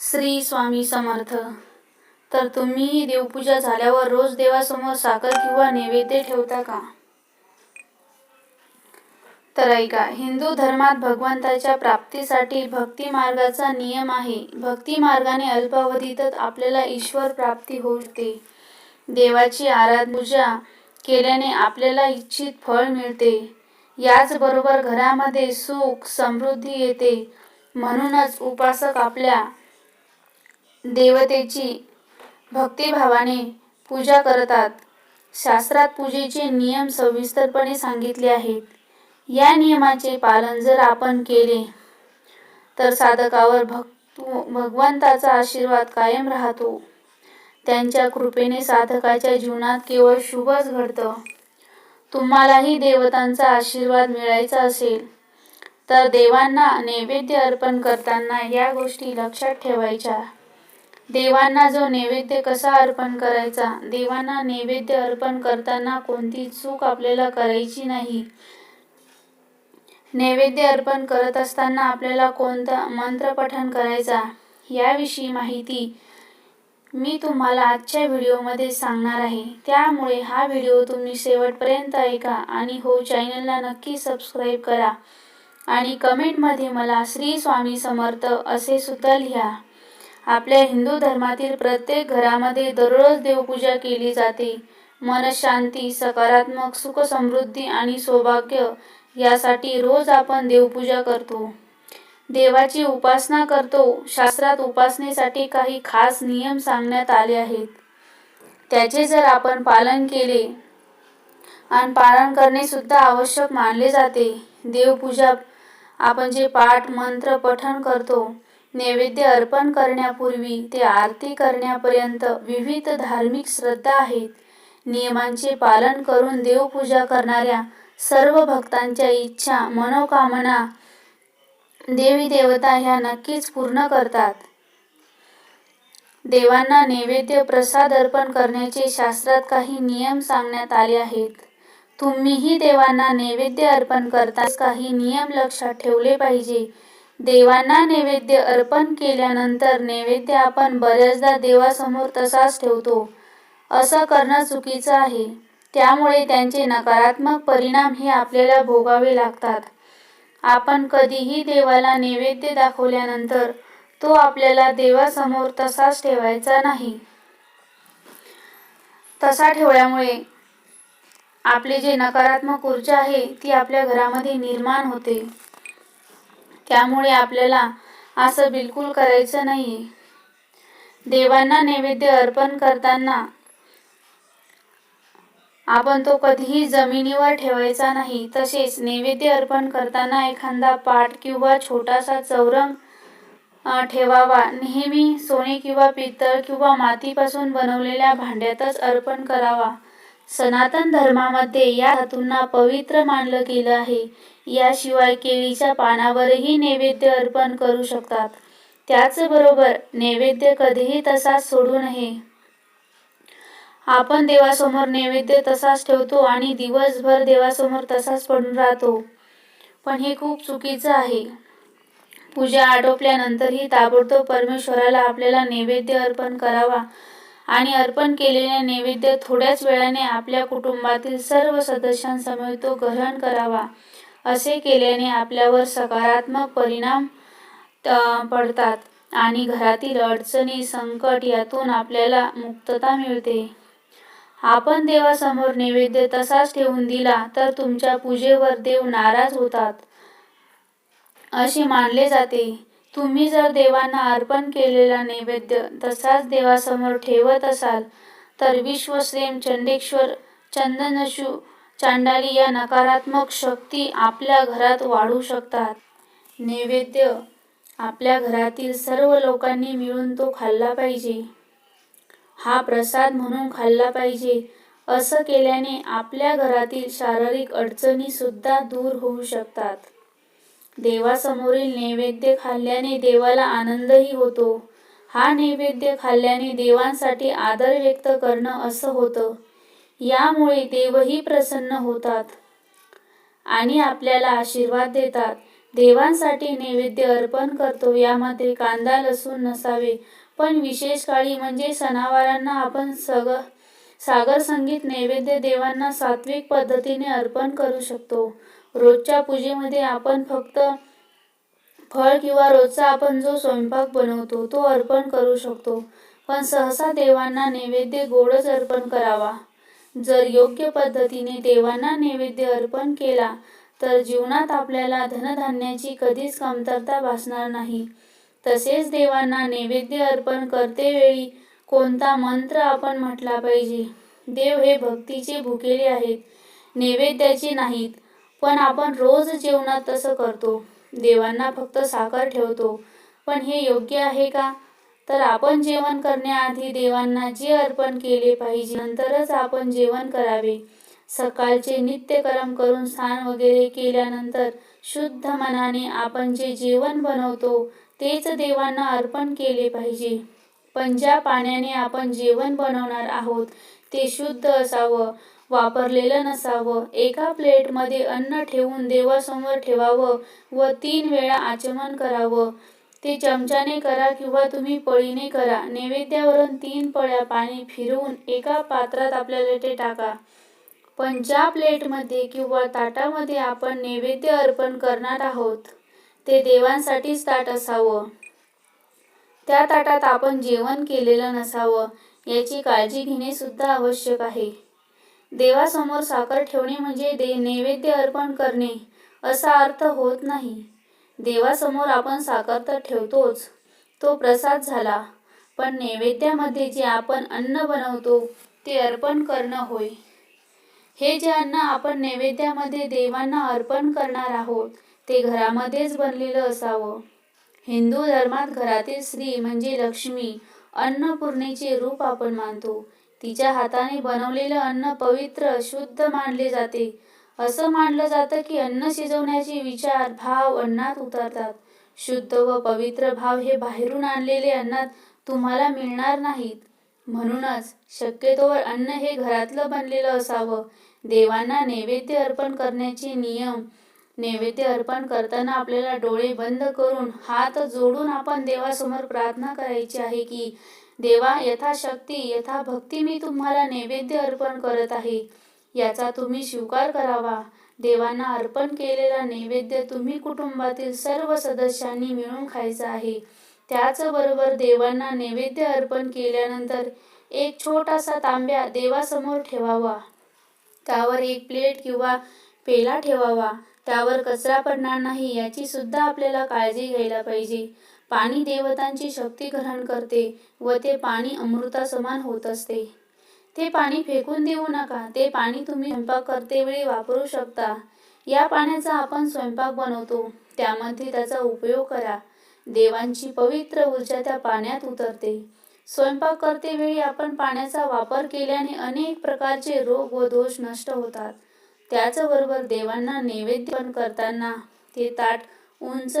श्री स्वामी समर्थ. तर तुम्हीही देवपूजा झाल्यावर रोज देवासमोर साखर किंवा नैवेद्य ठेवता का? तर ऐका हिंदू धर्मात भगवंताच्या प्राप्तीसाठी भक्ती मार्गाचा नियम आहे. भक्ती मार्गाने अल्पावधीतच आपल्याला ईश्वर प्राप्ती होते. देवाची आराधपूजा केल्याने आपल्याला इच्छित फळ मिळते. याचबरोबर घरामध्ये सुख समृद्धी येते. म्हणूनच उपासक आपल्या देवतेची भक्तिभावाने पूजा करतात. शास्त्रात पूजेचे नियम सविस्तरपणे सांगितले आहेत. या नियमाचे पालन जर आपण केले तर साधकावर भक्त भगवंताचा आशीर्वाद कायम राहतो. त्यांच्या कृपेने साधकाच्या जीवनात केवळ शुभच घडतं. तुम्हालाही देवतांचा आशीर्वाद मिळायचा असेल तर देवांना नैवेद्य अर्पण करताना या गोष्टी लक्षात ठेवायच्या. देवांना जो नैवेद्य कसा अर्पण करायचा देवांना नैवेद्य अर्पण करताना कोणती चूक आपल्याला करायची नाही. नैवेद्य अर्पण करत असताना आपल्याला कोणता मंत्र पठण करायचा याविषयी माहिती मी तुम्हाला आजच्या व्हिडिओमध्ये सांगणार आहे. त्यामुळे हा व्हिडिओ तुम्ही शेवटपर्यंत ऐका आणि हो चॅनलला नक्की सबस्क्राईब करा. आणि कमेंटमध्ये मला श्री स्वामी समर्थ असे सुद्धा लिहा. आपल्या हिंदू धर्मातील प्रत्येक घरामध्ये दररोज देवपूजा केली जाते. मनशांती सकारात्मक सुख समृद्धी आणि सौभाग्य यासाठी रोज आपण देवपूजा करतो. देवाची उपासना करतो. शास्त्रात उपासनेसाठी काही खास नियम सांगण्यात आले आहेत. त्याचे जर आपण पालन केले आणि पालन करणे सुद्धा आवश्यक मानले जाते. देवपूजा आपण जे पाठ मंत्र पठण करतो नैवेद्य अर्पण करण्यापूर्वी ते आरती करण्यापर्यंत विविध धार्मिक श्रद्धा आहेत. नियमांचे पालन करून देवपूजा करणाऱ्या सर्व भक्तांच्या इच्छा मनोकामना देवी देवता ह्या नक्कीच पूर्ण करतात. देवांना नैवेद्य प्रसाद अर्पण करण्याचे शास्त्रात काही नियम सांगण्यात आले आहेत. तुम्हीही देवांना नैवेद्य अर्पण करताच काही नियम लक्षात ठेवले पाहिजे. देवांना नैवेद्य अर्पण केल्यानंतर नैवेद्य आपण बऱ्याचदा देवासमोर तसाच ठेवतो. असं करणं चुकीचं आहे. त्यामुळे त्यांचे नकारात्मक परिणाम हे आपल्याला भोगावे लागतात. आपण कधीही देवाला नैवेद्य दाखवल्यानंतर तो आपल्याला देवासमोर तसाच ठेवायचा नाही. तसा ठेवल्यामुळे आपली जे नकारात्मक ऊर्जा आहे ती आपल्या घरामध्ये निर्माण होते. त्यामुळे आपल्याला असं बिलकुल करायचं नाही देवांना नैवेद्य अर्पण करताना आपण तो कधीही जमिनीवर ठेवायचा नाही तसेच नैवेद्य अर्पण करताना एखादा पाट किंवा छोटासा चौरंग ठेवावा. नेहमी सोने किंवा पितळ किंवा मातीपासून बनवलेल्या भांड्यातच अर्पण करावा. सनातन धर्मामध्ये या धातूंना पवित्र मानलं गेलं आहे. याशिवाय केळीच्या पानावरही नैवेद्य अर्पण करू शकतात. त्याचबरोबर नैवेद्य कधीही तसाच सोडू नये. आपण देवासमोर नैवेद्य तसाच ठेवतो आणि दिवसभर देवासमोर तसाच पडून राहतो. पण हे खूप चुकीचं आहे. पूजा आटोपल्यानंतरही ताबडतोब परमेश्वराला आपल्याला नैवेद्य अर्पण करावा आणि अर्पण केलेल्या नैवेद्य थोड्याच वेळाने आपल्या कुटुंबातील सर्व सदस्यांसमोर तो ग्रहण करावा. असे केल्याने आपल्यावर सकारात्मक परिणाम पडतात आणि घरातील अडचणी संकट यातून आपल्याला मुक्तता मिळते. आपण देवासमोर नैवेद्य तसाच ठेवून दिला तर तुमच्या पूजेवर देव नाराज होतात. असे मानले जाते. तुम्ही जर देवांना अर्पण केलेला नैवेद्य तसाच देवासमोर ठेवत असाल तर विश्वसेम चंडेश्वर चंदनशू चांडाली या नकारात्मक शक्ती आपल्या घरात वाढू शकतात. नैवेद्य आपल्या घरातील सर्व लोकांनी मिळून तो खाल्ला पाहिजे. हा प्रसाद म्हणून खाल्ला पाहिजे. असं केल्याने आपल्या घरातील शारीरिक अडचणीसुद्धा दूर होऊ शकतात. देवासमोरील नैवेद्य खाल्ल्याने देवाला आनंदही होतो. हा नैवेद्य खाल्ल्याने देवांसाठी आदर व्यक्त करणं असं होतं. यामुळे देवही प्रसन्न होतात आणि आपल्याला आशीर्वाद देतात. देवांसाठी नैवेद्य अर्पण करतो. यामध्ये कांदा लसूण नसावे. पण विशेष काळी म्हणजे सणावारांना आपण सग सागर संगीत नैवेद्य देवांना सात्विक पद्धतीने अर्पण करू शकतो. रोजच्या पूजेमध्ये आपण फक्त फळ किंवा रोजचा आपण जो स्वयंपाक बनवतो तो अर्पण करू शकतो. पण सहसा देवांना नैवेद्य गोडच अर्पण करावा. जर योग्य पद्धतीने देवांना नैवेद्य अर्पण केला तर जीवनात आपल्याला धनधान्याची कधीच कमतरता भासणार नाही. तसेच देवांना नैवेद्य अर्पण करते वेळी कोणता मंत्र आपण म्हटला पाहिजे? देव हे भक्तीचे भुकेले आहेत नैवेद्याचे नाहीत पण आपण रोज जेवणात तसं करतो. देवांना फक्त साखर ठेवतो. पण हे योग्य आहे का? तर आपण जेवण करण्याआधी देवांना जे अर्पण केले पाहिजे नंतरच आपण जेवण करावे. सकाळचे नित्यकर्म करून स्नान वगैरे केल्यानंतर शुद्ध मनाने आपण जे जेवण बनवतो तेच देवांना अर्पण केले पाहिजे. पण ज्या पाण्याने आपण जेवण बनवणार आहोत ते शुद्ध असावं वापरलेलं नसावं. एका प्लेटमध्ये अन्न ठेवून देवासमोर ठेवावं व तीन वेळा आचमन करावं. ते चमच्याने करा किंवा तुम्ही पळीने करा. नैवेद्यावरून तीन पळ्या पाणी फिरवून एका पात्रात आपल्याला ते टाका. पण ज्या प्लेटमध्ये किंवा ताटामध्ये आपण नैवेद्य अर्पण करणार आहोत ते देवांसाठीच ताट असावं. त्या ताटात आपण जेवण केलेलं नसावं याची काळजी घेणे सुद्धा आवश्यक आहे. देवासमोर साखर ठेवणे म्हणजे दे नैवेद्य अर्पण करणे असा अर्थ होत नाही. देवासमोर आपण साखर तर ठेवतोच. तो प्रसाद झाला. पण नैवेद्यामध्ये जे आपण अन्न बनवतो ते अर्पण करणं होय. हे जे अन्न आपण नैवेद्यामध्ये देवांना अर्पण करणार आहोत ते घरामध्येच बनलेलं असावं. हिंदू धर्मात घरातील स्त्री म्हणजे लक्ष्मी अन्नपूर्णेचे रूप आपण मानतो. तिच्या हाताने बनवलेलं अन्न पवित्र शुद्ध मानले जाते. असं मानलं जातं की अन्न शिजवण्याचे विचार भाव अन्नात उतरतात. शुद्ध व पवित्र भाव हे बाहेरून आणलेले अन्नात तुम्हाला मिळणार नाहीत. म्हणूनच शक्यतोवर अन्न हे घरातलं बनलेलं असावं. देवांना नैवेद्य अर्पण करण्याचे नियम नैवेद्य अर्पण करताना आपल्याला डोळे बंद करून हात जोडून आपण देवासमोर प्रार्थना करायची आहे की देवा यथाशक्ती यथा भक्ती मी तुम्हाला नैवेद्य अर्पण करत आहे. याचा तुम्ही स्वीकार करावा. देवांना अर्पण केलेला नैवेद्य तुम्ही कुटुंबातील सर्व सदस्यांनी मिळून खायचा आहे. त्याचबरोबर देवांना नैवेद्य अर्पण केल्यानंतर एक छोटासा तांब्या देवासमोर ठेवावा. त्यावर एक प्लेट किंवा पेला ठेवावा. त्यावर कचरा पडणार नाही याची सुद्धा आपल्याला काळजी घ्यायला पाहिजे. पाणी देवतांची शक्ती ग्रहण करते व ते पाणी अमृतासमान होत असते. ते पाणी फेकून देऊ नका. ते पाणी तुम्ही स्वयंपाक करतेवेळी वापरू शकता. या पाण्याचा आपण स्वयंपाक बनवतो. त्यामध्ये त्याचा उपयोग करा. देवांची पवित्र ऊर्जा त्या पाण्यात उतरते. स्वयंपाक करतेवेळी आपण पाण्याचा वापर केल्याने अनेक प्रकारचे रोग व दोष नष्ट होतात. त्याचबरोबर देवांना नैवेद्य पण करताना ते ताट उंच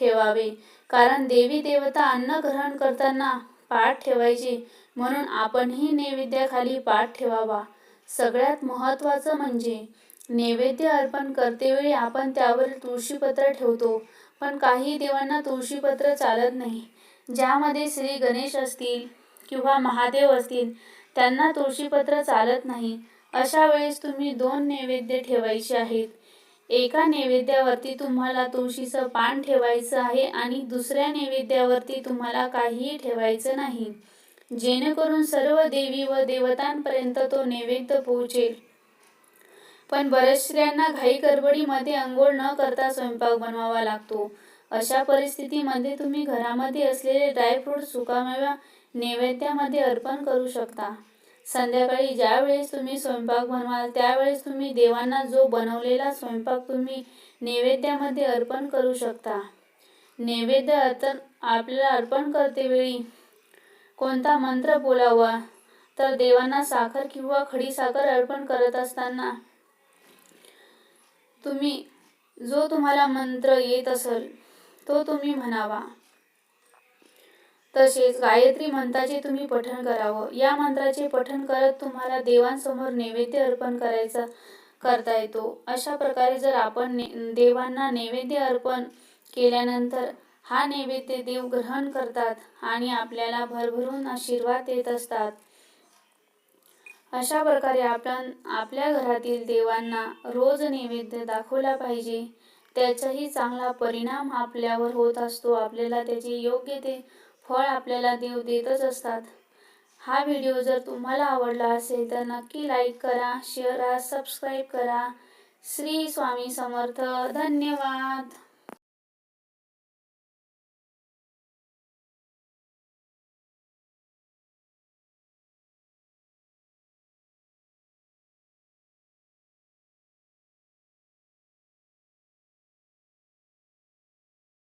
ठेवावे. कारण देवी देवता अन्न ग्रहण करताना पाठ ठेवायचे. म्हणून आपणही नैवेद्याखाली पाठ ठेवावा. सगळ्यात महत्त्वाचं म्हणजे नैवेद्य अर्पण करतेवेळी आपण त्यावर तुळशीपत्र ठेवतो पण काही देवांना तुळशीपत्र चालत नाही. ज्यामध्ये श्री गणेश असतील किंवा महादेव असतील त्यांना तुळशीपत्र चालत नाही. अशा वेळेस तुम्ही दोन नैवेद्य ठेवायचे आहेत. एका नैवेद्यावरती तुम्हाला तुळशीचं पान ठेवायचं आहे आणि दुसऱ्या नैवेद्यावरती तुम्हाला काहीही ठेवायचं नाही. जेणेकरून सर्व देवी व देवतांपर्यंत तो नैवेद्य पोहोचेल. पण बऱ्याच स्त्रियांना घाई गडबडीमध्ये अंघोळ न करता स्वयंपाक बनवावा लागतो. अशा परिस्थितीमध्ये तुम्ही घरामध्ये असलेले ड्रायफ्रूट सुकामेवा नैवेद्यामध्ये अर्पण करू शकता. संध्याकाळी ज्या वेळेस तुम्ही स्वयंपाक बनवाल त्यावेळेस तुम्ही देवांना जो बनवलेला स्वयंपाक तुम्ही नैवेद्यामध्ये अर्पण करू शकता. नैवेद्य अर्पण आपल्याला अर्पण करतेवेळी कोणता मंत्र बोलावा तर देवांना साखर किंवा खडी साखर अर्पण करत असताना तुम्ही जो तुम्हाला मंत्र येत असेल तो तुम्ही म्हणावा. तसेच गायत्री मंत्राचे तुम्ही पठण करावं. या मंत्राचे पठण करत तुम्हाला देवांसमोर नैवेद्य अर्पण करायचा करता येतो. अशा प्रकारे जर आपण ने देवांना नैवेद्य अर्पण केल्यानंतर हा नैवेद्य देव ग्रहण करतात आणि आपल्याला भरभरून आशीर्वाद देत असतात. अशा प्रकारे आपण आपल्या घरातील देवांना रोज नैवेद्य दाखवला पाहिजे. त्याचाही चांगला परिणाम आपल्यावर होत असतो. आपल्याला त्याचे योग्य ते फळ आपल्याला देव देतच असतात. हा व्हिडिओ जर तुम्हाला आवडला असेल तर नक्की लाईक करा शेअर सबस्क्राईब करा. श्री स्वामी समर्थ. धन्यवाद.